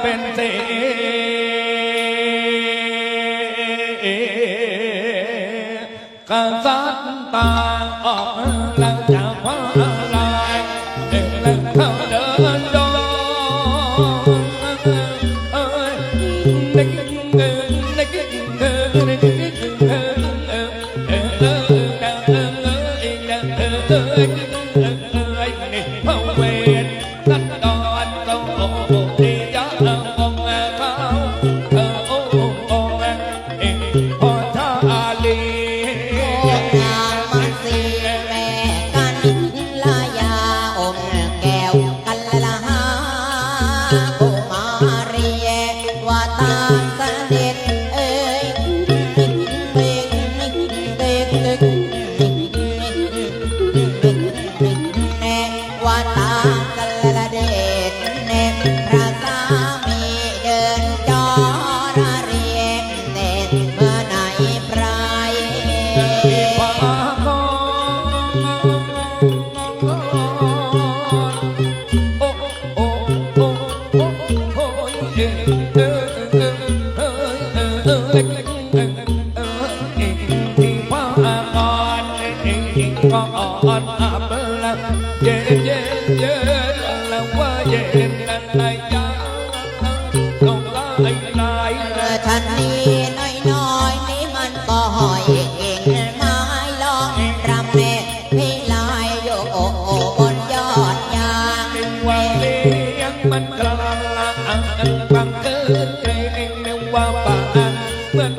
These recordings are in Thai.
เป็นเสกษัตริย์ต่างออกหลังจากฟ้าลายเด็กเล่นเข้าเดินดงเอ้ยเด็กเอ้ยเด็กเอ้ยเด็กเอ้ยเอ้ยเอ้ยเอ้ยเอ้ยเอ้ยเอ้ย ละเย็นเย็นเย็นแล้วว่าเย็นอะไรจ้าต้องไล่ไล่เมื่อทันนี้น้อยๆนี่มันก็หอยเก่งไม้ลองรำเนพี่ลายโยกบนยอดยางว่าเลี้ยงมันกลางละอังอันบังเกิดเกรงเนว่าป่าเหมือน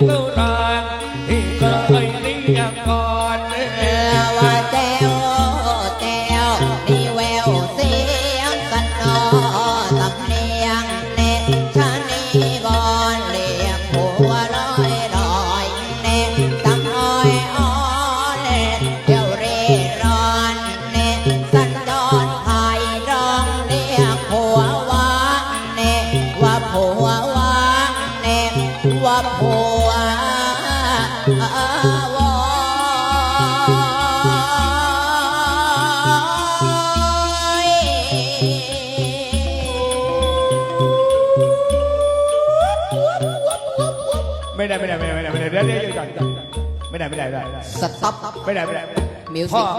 ตุราที่ก็ไปเรียกก่อน ไม่ได้ไม่ได้ไม่ได้ไม่ได้ไม่ได้เดี๋ยวเดี๋ยวเดี๋ยวก่อนไม่ได้ไม่ได้ไม่ได้สต็อปไม่ได้ไม่ได้มิวพ่สิอก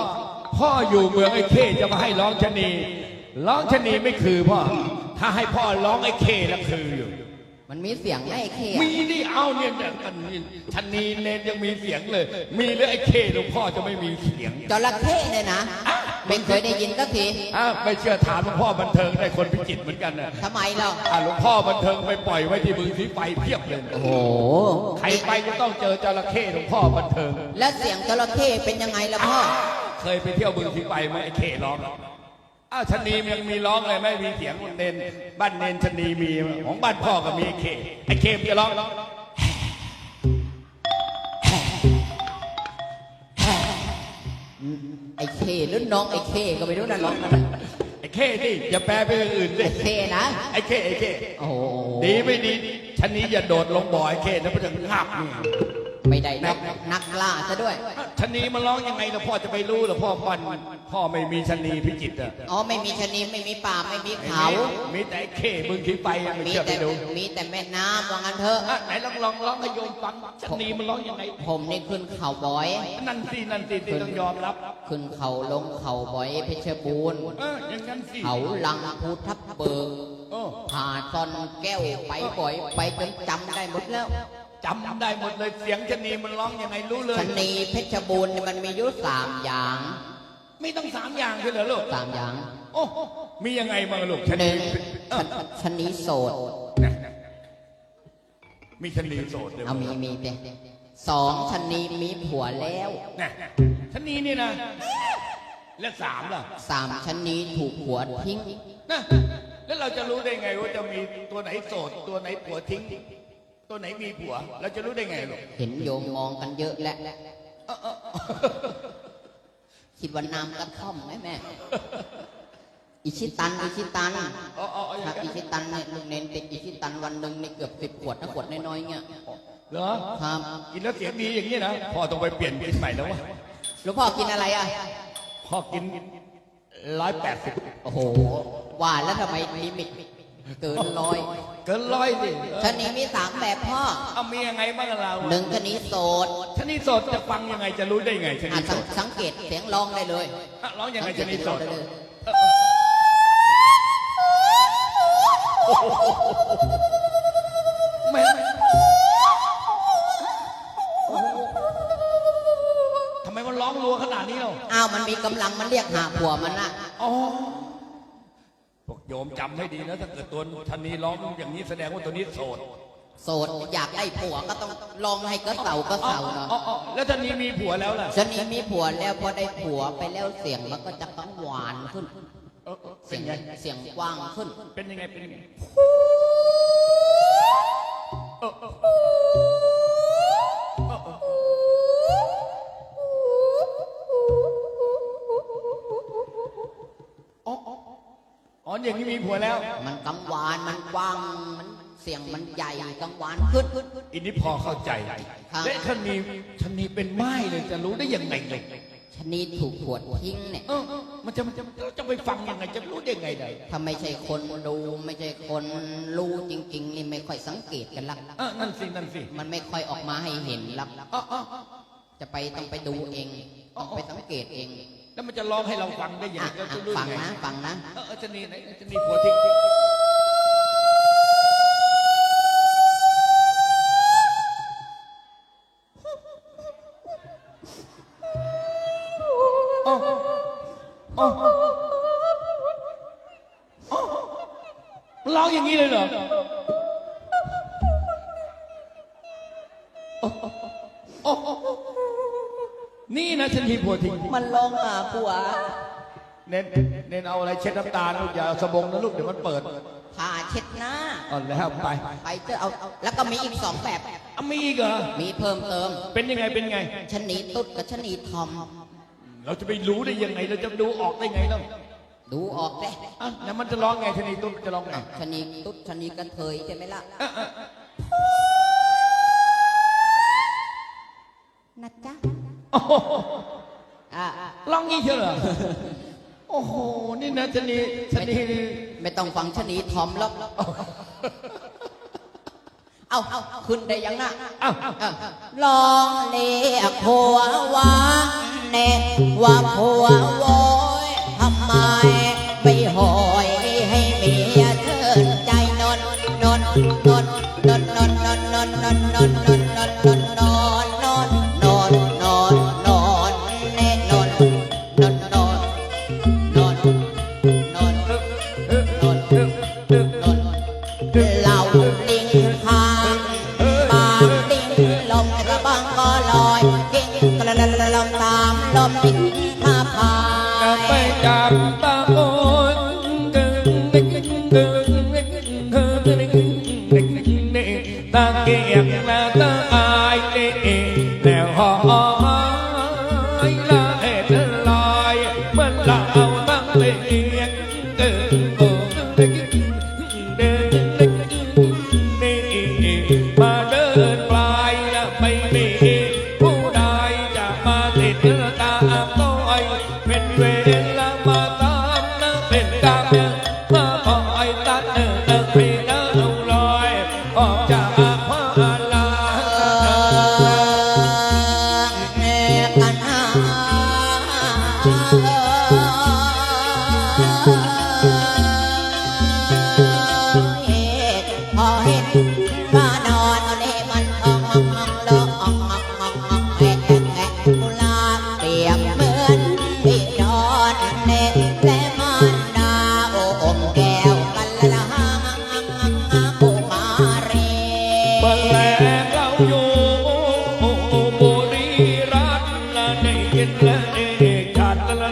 พ่ออยู่เมืองไอ้เข้จะมาให้ร้องชะนีร้องชะนีไม่คือพ่อถ้าให้พ่อร้องไอ้เข้แล้วคืออยู่มันมีเสียงไหมไอ้เคมีนี่เอาเนี่ยเนี่ยอันนี้ชะนีเนนยังมีเสียงเลย มีหรือไอ้เข้หลวงพ่อจะไม่มีเสียงจระเข้เนี่ยนะ ไม่เคยได้ยินสักทีอะไม่เชื่อถามหลวงพ่อบันเทิงได้คนพิจิตรเหมือนกันนะทำไมเราอะหลวงพ่อบันเทิงไปปล่อยไว้ที่บึงสีไฟเพียบเลยโอ้โหใครไปจะต้องเจอจระเข้หลวงพ่อบันเทิง แล้วเสียงจระเข้เป็นยังไงล่ะพ่อเคยไปเที่ยวบึงสีไฟไหมไอ้เข้ร้องอ้าวชะนีมันยังมีร้องเลยไหมมีเสียงเนนบ้านเนนชะนีมีของบ้านพ่อก็มีไอ้เข้ไอ้เข้มันจะร้อง ไอ้เคหรือน้องไอ้เคก็ไม่รู้นะน้องนั่นน่ะไอ้เข้ที่อย่าแปลไปอย่างอื่นสิไอ้เคนะไอ้เข้ไอ้เข้โอ้โหดีไม่ดีชะนีอย่าโดดลงบ่อไอ้เข้นะเพราะจะงับนี่ ไม่ได้นักนักล่าซะด้วย ชะนีมันร้องยังไงล่ะพ่อจะไปรู้เหรอพ่อปันพ่อไม่มีชะนีพิจิตรอะอ๋อไม่มีชะนีไม่มีป่าไม่มีเขา มีแต่ไอ้เข้บึงสีไฟอะไม่มีเชื่อไปแต่ดูมีแต่แม่น้ำว่างั้นเถอะ อะไหนลองลองร้องให้โยมฟังชะนีมันร้องยังไง ผมนี่ขึ้นเขาบ่อย นั่นสินั่นสิที่ต้องยอมรับ ขึ้นเขาลงเขาบ่อยเพชรบูรณ์ เอออย่างนั้นสิเขาลังภูทับเบิกโอ้ผ่าซอนแก้วไปบ่อยไปจนจำได้หมดแล้ว จำได้หมดเลยเสียงชะนีมันร้องยังไงรู้เลยชะนีเพชรบูรณ์เนี่ยมันมีอยุสามอย่าง ไม่ต้องสามอย่างใช่เหรอลูกสามอย่าง โอ้มียังไงบ้างลูกชะหนีนึ่งเออชะชะนีโสดมีชะนีโสดเลยเอามีมีเปสองชะนีมีผัวแล้วนะชะนีนี่นะและสามล่ะสามชะนีถูกผัวทิ้งนะแล้วเราจะรู้ได้ไงว่าจะมีตัวไหนโสดตัวไหนผัวทิ้ง ตัวไหนมีผัว เราจะรู้ได้ไงลูกเห็นโยมมองกันเยอะแล้วคิดว่าน้ำกระท่อมไหมแม่ อิชิตัน อิชิตันอ๋ออ๋ออ๋อครับอิชิตันเนี่ยลูกเน้นติดอิชิตันวันหนึ่งนี่เกือบสิบขวดถ้าขวดน้อยๆเงี้ยเหรอครับกินแล้วเสียงดีอย่างนี้นะพ่อต้องไปเปลี่ยนกินใหม่แล้ววะหลวงพ่อกินอะไรอะพ่อกินร้อยแปดสิบโอ้โหหวานแล้วทำไมลิมิต เกินร้อยเกินร้อยดิชะนีมีสามแบบพ่อ เอามียังไงบ้างเราหนึ่งชะนีโสดชนิดสดจะฟังยังไงจะรู้ได้ไงชนิอาดจสดสังเกตเสียงร้องได้เลยอะร้องยังไงชนิดสดได้เลยไม่ทำไมมันร้องรัวขนาดนี้เนาะอ้าวมันมีกำลังมันเรียกหาผัวมันน่ะอ๋อ พวกโยมจำให้ดีนะถ้าเกิดตัวชนีร้องอย่างนี้แสดงว่าตัวนี้โสดโสดอยากได้ผัวก็ต้องลองให้ก็เสาก็อ๋อเสาเนาะอ๋ออ๋อแล้วชนีมีผัวแล้วล่ะชะนีมีผัวแล้วพอได้ผัวไปแล้วเสียงมันก็จะกังวานขึ้น เออเออเสีเป็ยนงไงเสียงกว้างขึ้น เป็นยังไงเป็นยังไงอ๋ เสียงมันใหญ่กังวานขึ้นอินนี้พอเข้าใจครับและชนีชนีเป็นไม้เลยจะรู้ได้ยังไงเลยชะนีถูกขวดทิ้งเนี่ยเออเออมันจะมันจะเราจะไปฟังยังไงจะรู้ได้ไงได้ถ้าไม่ใช่คนดูไม่ใช่คนรู้จริง ๆ นี่ไม่ค่อยสังเกตกันลักเออนั่นสินั่นสิมันไม่ค่อยออกมาให้เห็นลักอ๋ออ๋ออ๋อจะไปต้องไปดูเองต้องไปสังเกตเอง แล้วมันจะร้องให้เราฟังได้ยังอะไงเราอะจะรู้ฟัยังงไงนะฟังนะเออเออชนีไหนชนีผัวทิ้ง นี่นะฉันทีผัวทิ้งมันลงหาผัว เน้นเน้นเอาอะไรเช็ดน้ำตาลูกอย่าเอาสบงนะลูกเดี๋ยวมันเปิดผ่าเช็ดหน้าอ่อแล้วไป ไปเจอเอาแล้วก็มีอีกสองแบบเอามีอีกเหรอมีเพิ่มเติม เป็นยังไงเป็นไงชนีตุ๊ดกับชนีทอม เราจะไปรู้ได้ยังไง เราจะดูออกได้ไงเล่าดูออกได้อะแล้วมันจะร้องไงทีนี้ตุ้มจะร้องไงชนีตุ๊ดชนีกระเทยใช่ไหมล่ะ โอ้โหอะร้องงี้เชียวเหรอโอ้โห นี่นะชนีชนีไม่ต้องฟังชะนีทอมหรอกเอาเอาขึ้นได้ยังนะอ้าวอ้าวอะลองเรียกผัวว่าแน่ว่าผัวโวยทำไมไม่หอยให้เมียเชิญใจนอนนอนนอนนอนนอนนอนนอนนอนนอนนอนนอนน Tangan.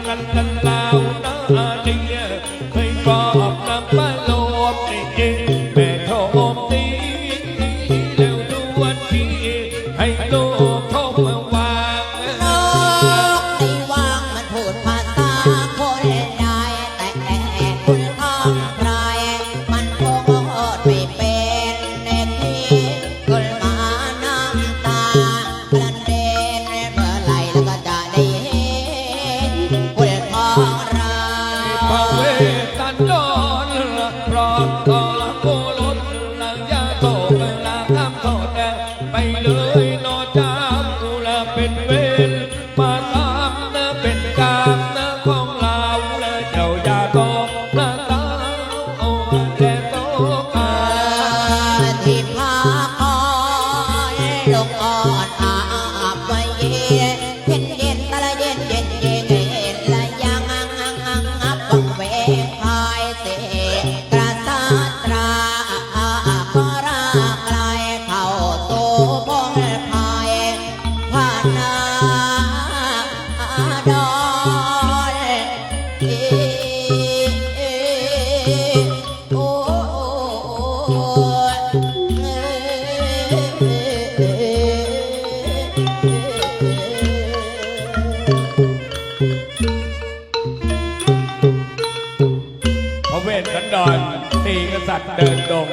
கண்ட bailo. ษัตริย์เดินดง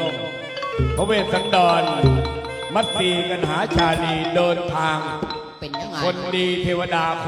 พระเวสสันดร มัตสีกันหาชาลีเดินทาง เป็นยังไง คนดีเทวดาคุ้ม